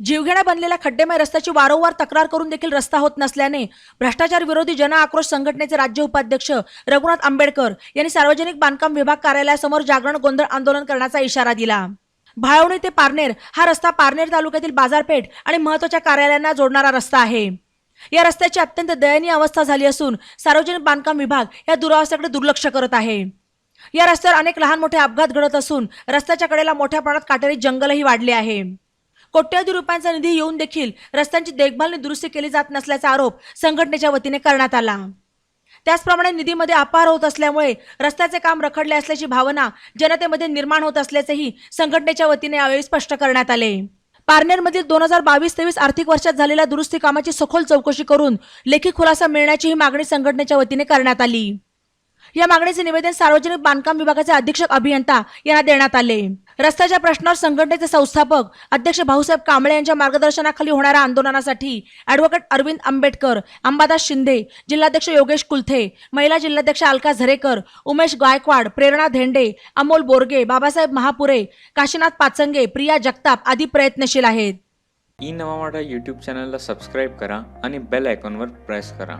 जीवघेणा बनलेल्या खड्डेमय रस्त्याची वारंवार तक्रार करून देखील रस्ता होत नसल्याने भ्रष्टाचार विरोधी जन आक्रोश संघटनेचे राज्य उपाध्यक्ष रघुनाथ आंबेडकर यांनी सार्वजनिक बांधकाम विभाग कार्यालयासमोर जागरण गोंधळ आंदोलन करण्याचा इशारा दिला. भाळवणी ते पारनेर हा रस्ता पारनेर तालुक्यातील बाजारपेठ आणि महत्त्वाच्या कार्यालयांना जोडणारा रस्ता आहे. या रस्त्याची अत्यंत दयनीय अवस्था झाली असून सार्वजनिक बांधकाम विभाग या दुरावस्थेकडे दुर्लक्ष करत आहे. या रस्त्यावर अनेक लहान मोठे अपघात घडत असून रस्त्याच्या कडेला मोठ्या प्रमाणात काटेरी जंगलही वाढले आहे. कोट्यवधी रुपयांचा निधी येऊन देखील रस्त्यांची देखभाल आणि दुरुस्ती केली जात नसल्याचा आरोप संघटनेच्या वतीने करण्यात आला. त्याचप्रमाणे निधीमध्ये अपार होत असल्यामुळे रस्त्याचे काम रखडले असल्याची भावना जनतेमध्ये निर्माण होत असल्याचेही संघटनेच्या वतीने यावेळी स्पष्ट करण्यात आले. पारनेरमधील दोन हजार बावीस तेवीस आर्थिक वर्षात झालेल्या दुरुस्ती कामाची सखोल चौकशी करून लेखी खुलासा मिळण्याची ही मागणी संघटनेच्या वतीने करण्यात आली. या मागणीचे निवेदन सार्वजनिक बांधकाम विभागाचे अधीक्षक अभियंता यांना देण्यात आले. रस्त्याच्या प्रश्नावर संघटनेचे संस्थापक अध्यक्ष भाऊसाहेब कांबळे यांच्या मार्गदर्शनाखाली होणाऱ्या आंदोलनासाठी अॅडव्होकेट अरविंद आंबेडकर अंबादास शिंदे जिल्हाध्यक्ष योगेश कुलथे महिला जिल्हाध्यक्ष अलका झरेकर उमेश गायकवाड प्रेरणा धेंडे अमोल बोरगे बाबासाहेब महापुरे काशीनाथ पाचंगे प्रिया जगताप आदी प्रयत्नशील आहेत. ई नवा मराठा यूट्यूब चॅनलला सबस्क्राईब करा आणि बेल आयकॉनवर प्रेस करा.